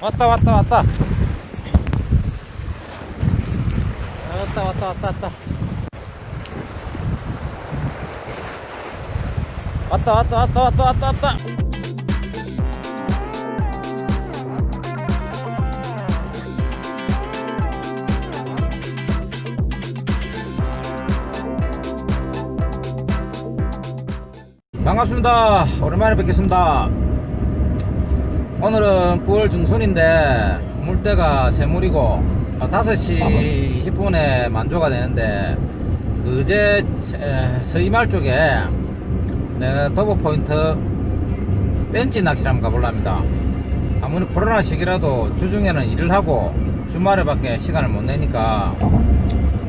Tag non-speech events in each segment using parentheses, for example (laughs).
왔다 왔다 왔다. 왔다 왔다 왔다 왔다. 왔다 왔다 왔다 왔다 왔다 왔다. 반갑습니다. 오랜만에 뵙겠습니다 오늘은 9월 중순인데 물때가 새물이고 5시 20분에 만조가 되는데 그제 서이말 쪽에 내가 더블 포인트 벤치 낚시를 한번 가볼랍니다. 아무리 코로나 시기라도 주중에는 일을 하고 주말에 밖에 시간을 못 내니까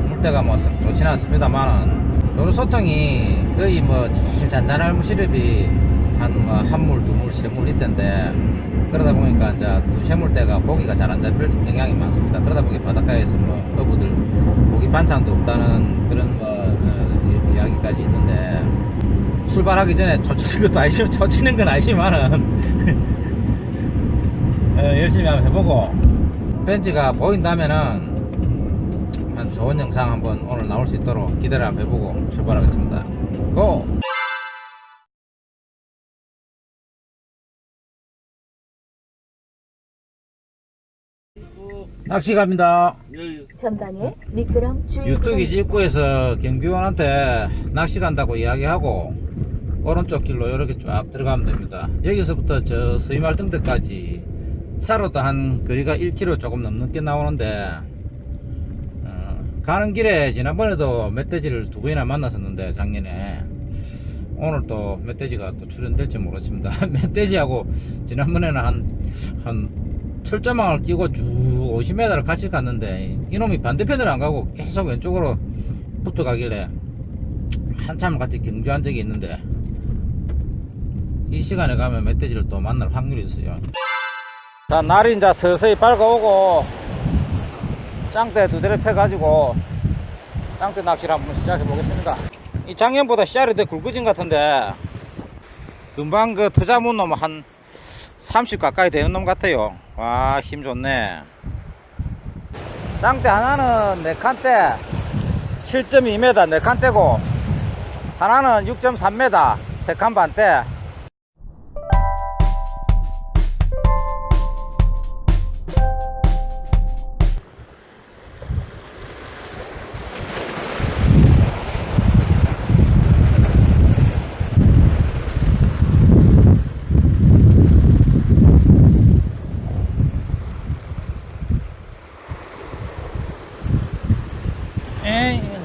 물때가 뭐썩 좋지는 않습니다만은 조류 소통이 거의 뭐 제일 잔잔할 무시렵이 한뭐 한물, 두물, 세물 있던데 그러다 보니까 이제 두세 물대가 고기가 잘 안 잡힐 경향이 많습니다. 그러다 보니 바닷가에서 뭐 어부들 고기 반찬도 없다는 그런 뭐 어, 이- 이야기까지 있는데 출발하기 전에 초치는 것도 아니지만 (laughs) 초치는 건 아니지만은 (laughs) 어, 열심히 한번 해보고 벤치가 보인다면은 한 좋은 영상 한번 오늘 나올 수 있도록 기대를 한번 해보고 출발하겠습니다. 고! 낚시 갑니다. 전방에 미끄럼 주의 유뚝이 입구에서 경비원한테 낚시 간다고 이야기하고 오른쪽 길로 이렇게 쫙 들어가면 됩니다. 여기서부터 저 서이말 등대까지 차로도 한 거리가 1km 조금 넘게 나오는데 어, 가는 길에 지난번에도 멧돼지를 두 번이나 만났었는데 작년에 오늘 또 멧돼지가 또 출연될지 모르겠습니다. (laughs) 멧돼지하고 지난번에는 한, 한 철조망을 끼고 쭉 50m를 같이 갔는데 이놈이 반대편으로 안 가고 계속 왼쪽으로 붙어 가길래 한참 같이 경주한 적이 있는데 이 시간에 가면 멧돼지를 또 만날 확률이 있어요. 자, 날이 이제 서서히 밝아오고 짱대 두 대를 펴가지고 짱대 낚시를 한번 시작해 보겠습니다. 이 작년보다 씨알이 더 굵어진 것 같은데 금방 그 터잡은 놈한 30 가까이 되는 놈 같아요. 와, 힘 좋네. 짱대 하나는 네 칸대 7.2m 네 칸대고 하나는 6.3m 세칸 반대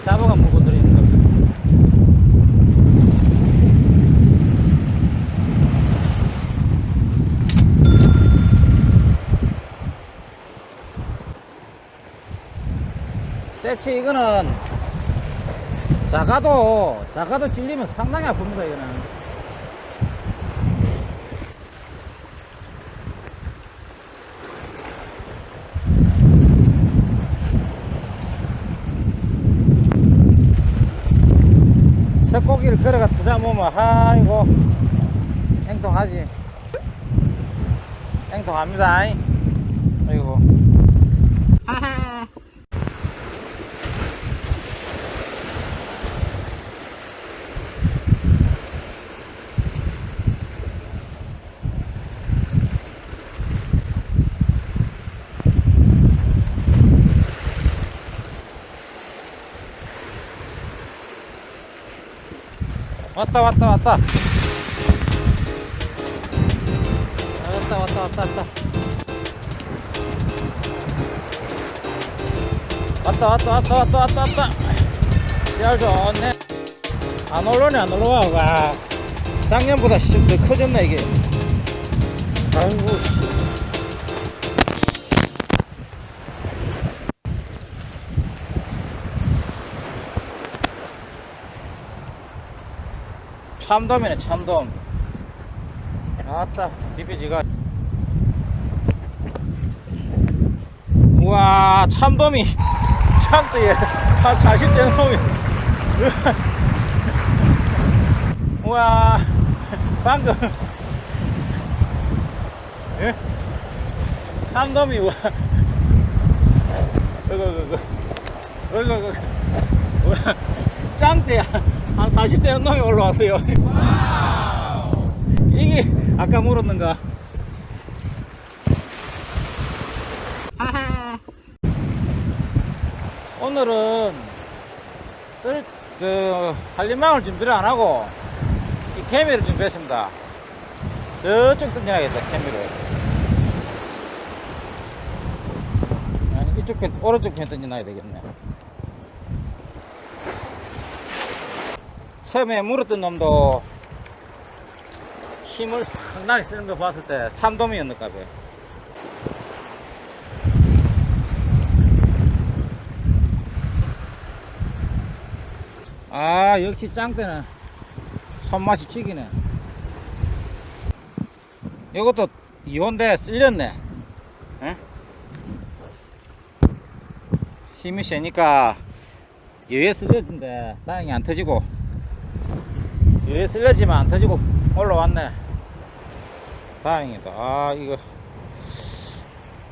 잡아가 물고 들이는 겁니다. 세치 이거는 작아도 작아도 찔리면 상당히 아픕니다 이거는 새고기를 걸어가 투자 모으면 아이고 행동하지. 행동합니다. 아이고 (laughs) 왔다 왔다 왔다. 왔다 왔다 왔다 왔다. 왔다 왔다 왔다 왔다 왔다 왔다. 잘 좋네. 안 올라오네 안 올라와. 와. 작년보다 좀더 커졌네 이게. 아이고 참돔이네 참돔 아따 디비지가 우와 참돔이 참돔이 한 40대 놈이 (laughs) 우와 방금 (laughs) 예? 한 놈이 와. 이거, 이거, 이거. 이거, 이거, 이거. 짱대 한 40대 한 놈이 올라왔어요. (laughs) 이게 아까 물었는가? 오늘은 그, 그 산림망을 준비를 안 하고 이 케미를 준비했습니다. 저쪽 던져야겠다 케미를. 이쪽 편 오른쪽 편 던져놔야 되겠네. 처음에 물었던 놈도 힘을 상당히 쓰는 거 봤을 때 참돔이었는가 봐요. 아 역시 짱대는 손맛이 죽이네 이것도 이혼대 쓸렸네 에? 힘이 세니까 여기에 쓸렸는데 다행히 안 터지고 여기에 쓸렸지만 안 터지고 올라왔네. 다행이다. 아 이거.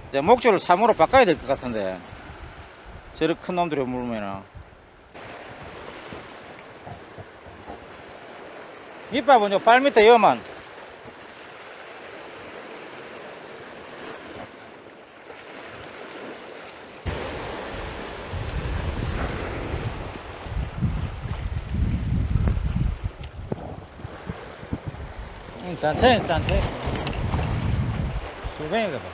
이제 목줄을 3으로 바꿔야 될 것 같은데. 저렇게 큰 놈들이 물면은. 밑밥은 요발 밑에 여만 단체 술뱅이가 봐.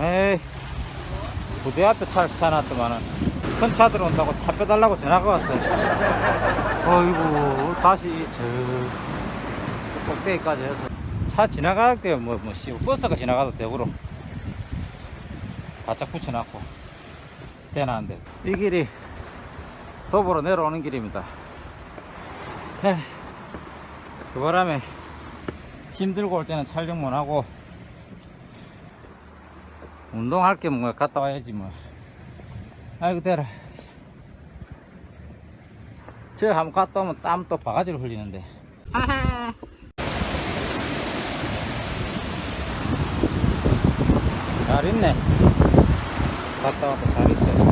에이 부대 앞에 차를 사놨더만은 큰 차 들어온다고 차 빼달라고 전화가 왔어요. 어이구 다시 저 꼭대기까지 해서 차 지나갈 때뭐 뭐씨 버스가 지나가도 대구로. 바짝 붙여놨고. 대놨는데. 이 길이 도보로 내려오는 길입니다. 에휴, 그 바람에 짐 들고 올 때는 촬영 못 하고 운동할 게 뭔가 갔다 와야지 뭐. 아이고 대라. 저 한번 갔다 오면 땀 또 바가지로 흘리는데. 잘 있네. 갔다 와도 잘 있어.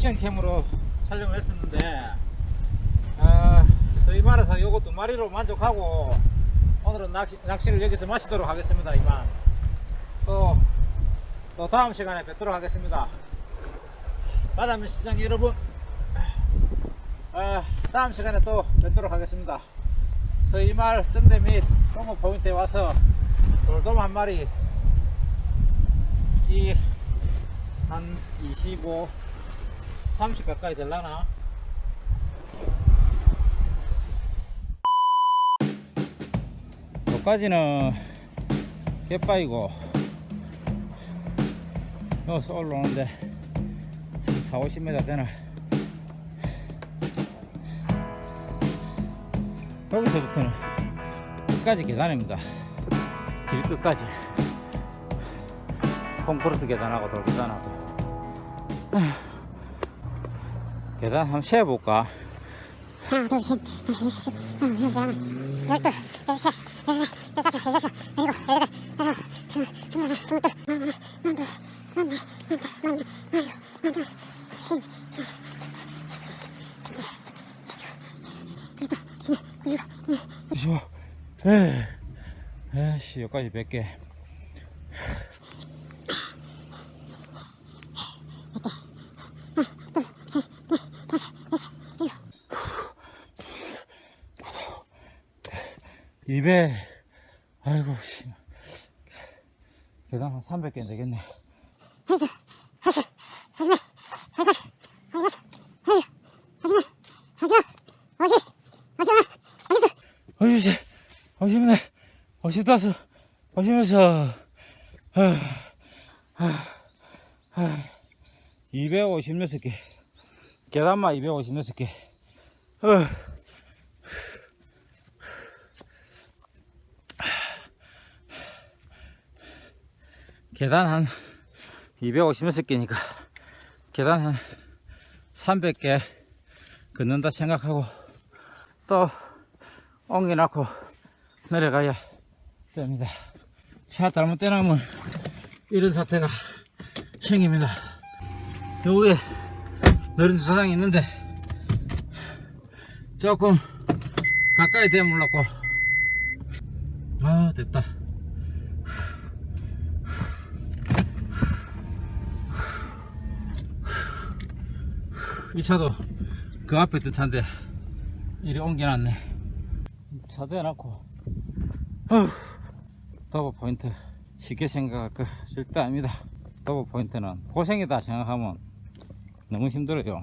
액션캠으로 촬영을 했었는데 아, 소위 말해서 두 마리로 만족하고 오늘은 낚시, 낚시를 여기서 마치도록 하겠습니다 이만. 또, 또 다음 시간에 뵙도록 하겠습니다. 바다면 시장 여러분 아, 다음 시간에 또 뵙도록 하겠습니다. 서이말 등대 및 동호 포인트에 와서 돌돔 한 마리 이 한 25, 30 가까이 될라나? 여기까지는 갯바이고 여기서 올라오는데 한 4, 50m 되나 여기서부터는 끝까지 계단입니다. 길 끝까지. 콘크리트 계단하고 돌 계단하고. 계단 한번 세어볼까? 하나, 둘, 셋, 넷, 다섯, 여섯, 열둘, 열셋, 열넷, 열다섯, 열여섯, 열일곱, 열여덟, 열아홉, 스물, 스물하나, 스물둘, 만하나, 만둘, 만넷, 만다, 만육, 만육, 만둘, 쉰, 스물, 이십오. 에이. 에이씨, 여기까지 100개. 이백. 아이고, 씨. 계단 한 300개 되겠네. 어이씨, 어심네, 어심 따서, 어심에서, 256개, 계단만 256개, 어. 계단 한 256개니까, 계단 한 300개 걷는다 생각하고, 또, 옮겨놓고 내려가야 됩니다. 차 잘못 떼놓으면 이런 사태가 생깁니다. 요 위에 느린 주차장이 있는데 조금 가까이 대물라고 아 됐다. 이 차도 그 앞에 있던 차인데 이리 옮겨놨네. 차도에 놨고. 어휴, 더블 포인트. 쉽게 생각할 거 절대 아닙니다. 더블 포인트는 고생이다 생각하면 너무 힘들어요.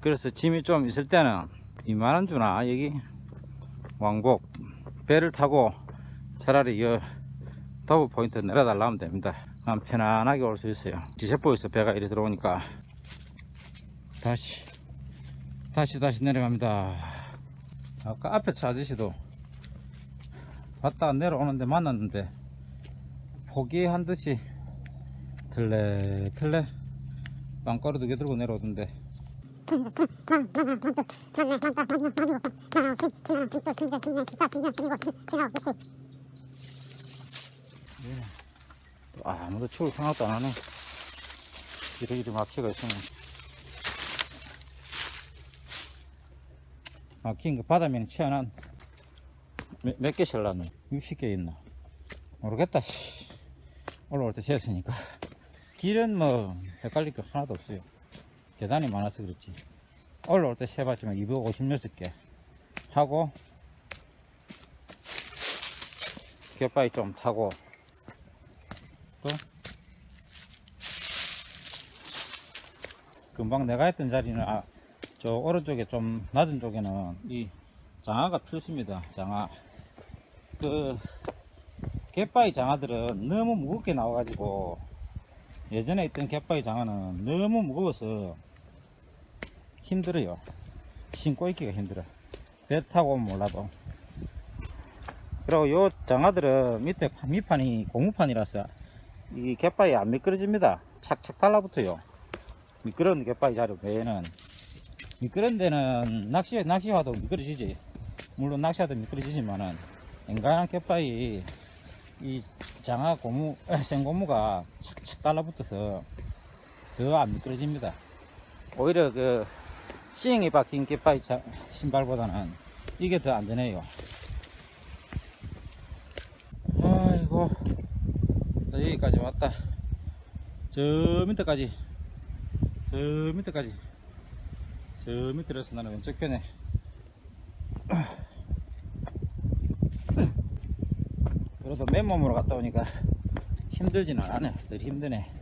그래서 짐이 좀 있을 때는 2만원 주나 여기 왕복 배를 타고 차라리 이 더블 포인트 내려달라 하면 됩니다. 그럼 편안하게 올 수 있어요. 기세포에서 배가 이리 들어오니까 다시. 다시 다시 내려갑니다. 아까 앞에 차 아저씨도. 갔다 내려오는데 만났는데 포기한 듯이 틀레 틀레 빵가루 두 개 들고 내려오던데. 아, 아무도 치울 생각도 안 하네. 이리이리 막히가 있으면 막힌 거 바다면 치어난 몇, 몇개 실라노? 60개 있나? 모르겠다. 씨. 올라올 때 재었으니까. 길은 뭐 헷갈릴 게 하나도 없어요. 계단이 많아서 그렇지. 올라올 때 세봤지만 256개 하고 갯바위 좀 타고 또 금방 내가 했던 자리는 아, 저 오른쪽에 좀 낮은 쪽에는 이 장화가 필수입니다. 장화. 그 갯바위 장화들은 너무 무겁게 나와 가지고 예전에 있던 갯바위 장화는 너무 무거워서 힘들어요. 신고 있기가 힘들어. 배 타고 몰라도. 그리고 요 장화들은 밑에 파- 밑판이 고무판이라서 이 갯바위 안 미끄러집니다. 착착 달라붙어요. 미끄러운 갯바위 자료 외에는 미끄러운 데는 낚시, 낚시와도 미끄러지지. 물론 낚시와도 미끄러지지만은 엔간한 갯바위 이 장화 고무, 에, (laughs) 생고무가 착착 달라붙어서 더 안 미끄러집니다. 오히려 그 싱이 박힌 갯바위 자- 신발보다는 이게 더 안전해요. 아이고, 자, 여기까지 왔다. 저 밑에까지, 저 밑에까지. 저 밑으로서 나는 왼쪽 편에 그래도 맨몸으로 갔다 오니까 힘들지는 않네. 덜 힘드네.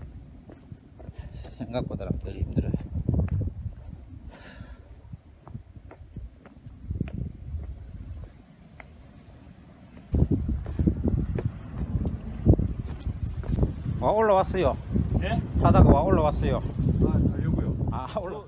생각보다 덜 힘들어. 와 올라왔어요. 예? 하다가 와 올라왔어요. 아, 가려고요. 아 올라